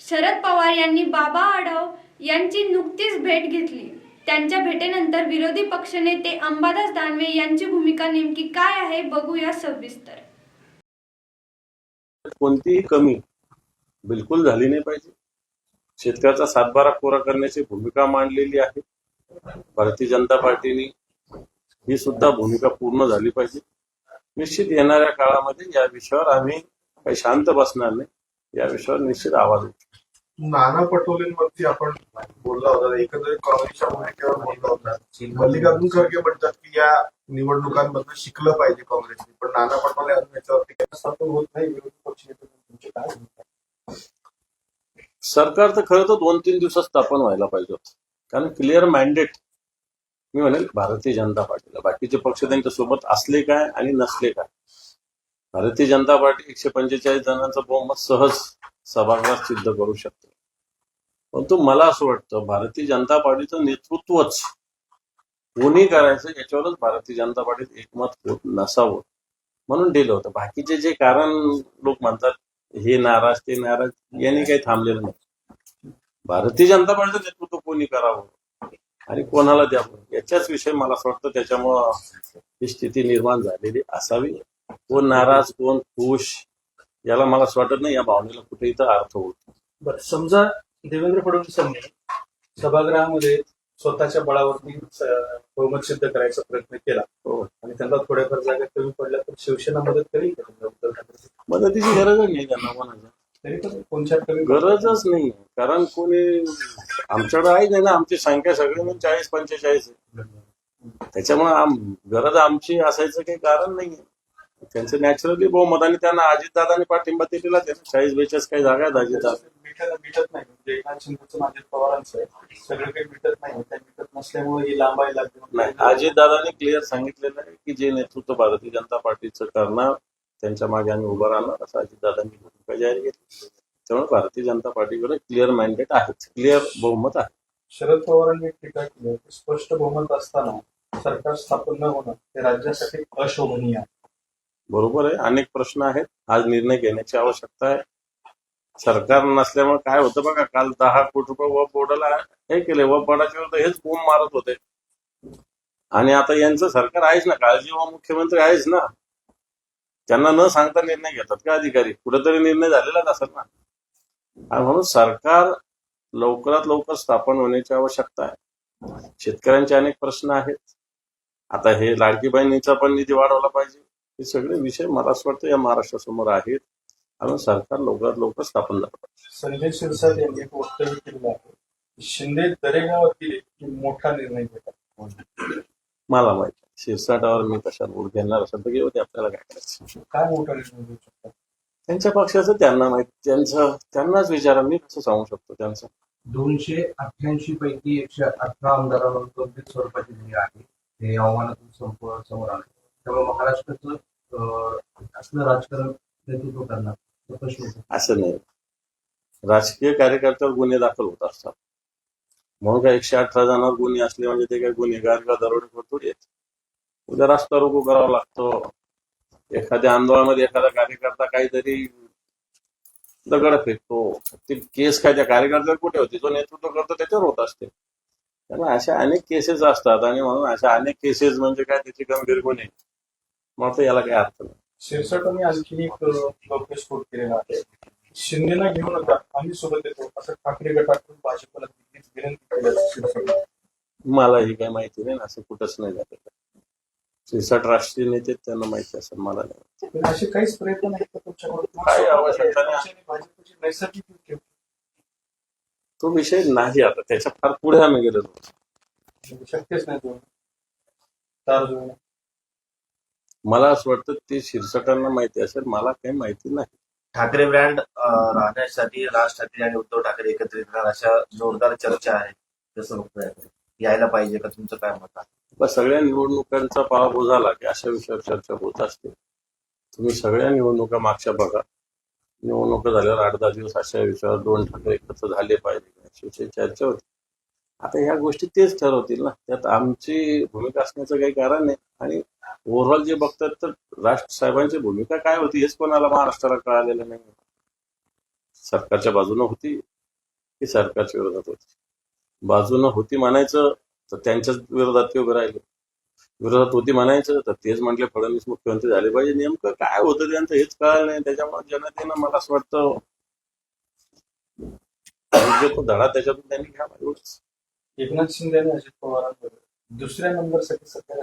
शरद पवार यांनी बाबा आढाव यांची नुकतीच भेट घेतली. त्यांच्या भेटेनंतर विरोधी पक्षनेते अंबादास दानवे यांची भूमिका नेमकी काय आहे बघूया सविस्तर. कोणतीही कमी बिलकुल झाली नाही पाहिजे. शेतकऱ्याचा सातबारा कोरा करण्याची भूमिका मांडलेली आहे. भारतीय जनता पार्टीने ही सुद्धा भूमिका पूर्ण झाली पाहिजे. निश्चित येणाऱ्या काळामध्ये या विषयावर आम्ही काही शांत बसणार नाही. या विषयावर निश्चित आवाज उठवू नाना पटोलेंवरती आपण बोलला होता. एकंदरीत काँग्रेसच्या भूमिकेवर बोलला होता. मल्लिकार्जुन खरगे म्हणतात की या निवडणुकांमधनं शिकलं पाहिजे काँग्रेसने. पण नाना पटोले अजून याच्यावरती स्थापन होत नाही. विरोधी पक्षनेते तुमचे काय सरकार तर खरं तर दोन तीन दिवसात स्थापन व्हायला पाहिजे होतं. कारण क्लिअर मॅन्डेट मी म्हणेल भारतीय जनता पार्टीला. बाकीचे पक्ष त्यांच्यासोबत असले काय आणि नसले काय. भारतीय जनता पार्टी एकशे पंचेचाळीस जणांचं बहुमत सहज सभागृहात सिद्ध करू शकते. परंतु मला असं वाटतं भारतीय जनता पार्टीचं नेतृत्वच कोणी करायचं याच्यावरच भारतीय जनता पार्टीत एकमत होत नसावं. म्हणून दिलं होतं. बाकीचे जे कारण लोक म्हणतात हे नाराज ते नाराज यांनी काही थांबलेलं नाही. भारतीय जनता पार्टीचं नेतृत्व कोणी करावं? आणि कोणाला द्यावं? याच्याच विषयी मला असं वाटतं त्याच्यामुळं ही स्थिती निर्माण झालेली असावी. कोण नाराज कोण खुश याला मला असं वाटत नाही या भावनेला कुठेही तर अर्थ होतो बरं समजा देवेंद्र फडणवीसांनी सभागृहामध्ये स्वतःच्या बळावरती बहुमत सिद्ध करायचा प्रयत्न केला. हो. आणि त्यांना थोड्याफार जागा कमी पडल्या तर शिवसेना मदत करेल मदतीची गरजच नाही त्यांना तरी पण कमी गरजच नाही. कारण कोणी आमच्याकडे आहे नाही ना आमची संख्या सगळी म्हणजे चाळीस पंचेचाळीस आहे. त्याच्यामुळे गरज आमची असायचं काही कारण नाही त्यांचं नॅचरली बहुमत आणि त्यांना अजितदादांनी पाठिंबा दिलेला आहे. चाळीस बेचाळीस काही जागा आहेत अजितदादा. मिटत मिटत नाही. म्हणजे एकनाथ शिंदेचं अजित पवारांचं आहे. सगळं काही मिटत नाही. त्या मिटत नसल्यामुळे ही लांबायला लागली. नाही अजितदादांनी क्लिअर सांगितलेलं आहे की जे नेतृत्व भारतीय जनता पार्टीचं करणार त्यांच्या मागे आम्ही उभं राहणार असं अजितदादांनी भूमिका जाहीर केली. त्यामुळे भारतीय जनता पार्टीकडे क्लिअर मॅन्डेट आहे क्लिअर बहुमत आहे. शरद पवारांनी टीका केली. स्पष्ट बहुमत असताना सरकार स्थापन न होणं हे राज्यासाठी अशोभनीय आहे. बरोबर आहे. अनेक प्रश्न आहेत. आज निर्णय घेण्याची आवश्यकता आहे. सरकार नसल्यामुळे काय होतं बघा काल दहा कोटी रुपये व बोर्डाला हे केले. व बोर्डाच्या विरुद्ध हेच बोंब मारत होते. आणि आता यांचं सरकार आहेच ना. काळजी व मुख्यमंत्री आहेच ना. त्यांना न सांगता निर्णय घेतात का अधिकारी? कुठेतरी निर्णय झालेलाच असेल ना. आणि म्हणून सरकार लवकरात लवकर स्थापन होण्याची आवश्यकता आहे. शेतकऱ्यांचे अनेक प्रश्न आहेत. आता हे लाडकी बहिणीचा पण निधी वाढवला पाहिजे. हे सगळे विषय मला असं वाटतं या महाराष्ट्रासमोर आहेत. आणि सरकार लवकरात लवकर स्थापन झालं पाहिजे. संजय शिरसाट यांनी एक वक्तव्य केलेलं आहे. शिंदे दरेगावात गेले की मोठा निर्णय घेतात. मला माहिती आहे. शिरसाटावर मी कशा बोट घेणार असेल तर घेऊ ते आपल्याला काय करायचं? काय मोठा निर्णय घेऊ शकतात? त्यांच्या पक्षाचं त्यांना माहिती त्यांचं त्यांनाच विचारा मी कसं सांगू शकतो त्यांचं? दोनशे अठ्ठ्याऐंशी पैकी एकशे अठरा आमदारांवर गंभीर स्वरूपाची गुन्हे आहे. हे आव्हानातून संपूर्ण समोर आले. त्यामुळे महाराष्ट्राचं असलं राजकारण नेतृत्व करणार प्रश्न असं नाही. राजकीय कार्यकर्त्यावर गुन्हे दाखल होत असतात. म्हणून काय एकशे अठरा जणांवर गुन्हे असले म्हणजे ते काय गुन्हेगार का दरोडेखोर थोडी आहेत उद्या रस्ता रोको करावा लागतो. एखाद्या आंदोलनामध्ये एखादा कार्यकर्ता काहीतरी दगड फेकतो. ती केस काय त्या कार्यकर्त्यावर कुठे होती? जो नेतृत्व करतो त्याच्यावर होत असते. त्यामुळे अशा अनेक केसेस असतात आणि म्हणून अशा अनेक केसेस म्हणजे काय? त्याचे गंभीर गुन्हे. मग याला काही अर्थ नाही शिरसाटांनी आणखी एक गौप्यस्फोट केलेला आहे शिंदेना घेऊ नका आम्ही सोबत येतो असं ठाकरे गटाकडून भाजपला दिल्लीत विनंती केली आहे शिवसेनेला. मला ही काही माहिती नाही ना असं कुठंच नाही झालेलं त्रेसष्ट राष्ट्रीय नेते आहेत, त्यांना माहिती असेल मला नाही पण असे काहीच प्रयत्न नाहीत का तुमच्याकडून आवश्यकता नाही. भाजपची नैसर्गिक युती होती. तो विषय नाही आता त्याच्या फार पुढे आम्ही गेलेलो म्हणजे शक्यच नाही दोन तार जुळणं. मला असं वाटतं ते शिरसटांना माहिती असेल मला काही माहिती नाही. ठाकरे ब्रँड राहण्यासाठी राज ठाकरे आणि उद्धव ठाकरे एकत्रित येणार अशा जोरदार चर्चा आहे जसं. यायला पाहिजे का तुमचं काय मत आहे? सगळ्या निवडणुकांचा पराभव झाला की अशा विषयावर चर्चा होत असते. तुम्ही सगळ्या निवडणुका मागच्या बघा. निवडणुका झाल्यावर आठ दहा दिवस अशा विषयावर दोन ठाकरे एकत्र झाले पाहिजे. अशी विषयी चर्चा होती. आता ह्या गोष्टी तेच ठरवतील ना. त्यात आमची भूमिका असण्याचं काही कारण नाही. आणि ओव्हरऑल जे बघतात तर राष्ट्र साहेबांची भूमिका काय होती हेच कोणाला महाराष्ट्राला कळालेलं नाही. सरकारच्या बाजूनं होती की सरकारच्या विरोधात होती. बाजूनं होती म्हणायचं तर त्यांच्याच विरोधात ते उभे राहिले. विरोधात होती म्हणायचं तर तेच म्हटले फडणवीस मुख्यमंत्री झाले पाहिजे. नेमकं काय होतं त्यांचं हेच कळलं नाही. त्याच्यामुळे जनतेनं मला असं वाटतं तो धडा त्याच्यातून त्यांनी घ्यावा एवढंच. एकनाथ शिंदे आणि अजित पवारांवर दुसऱ्या नंबरसाठी सध्या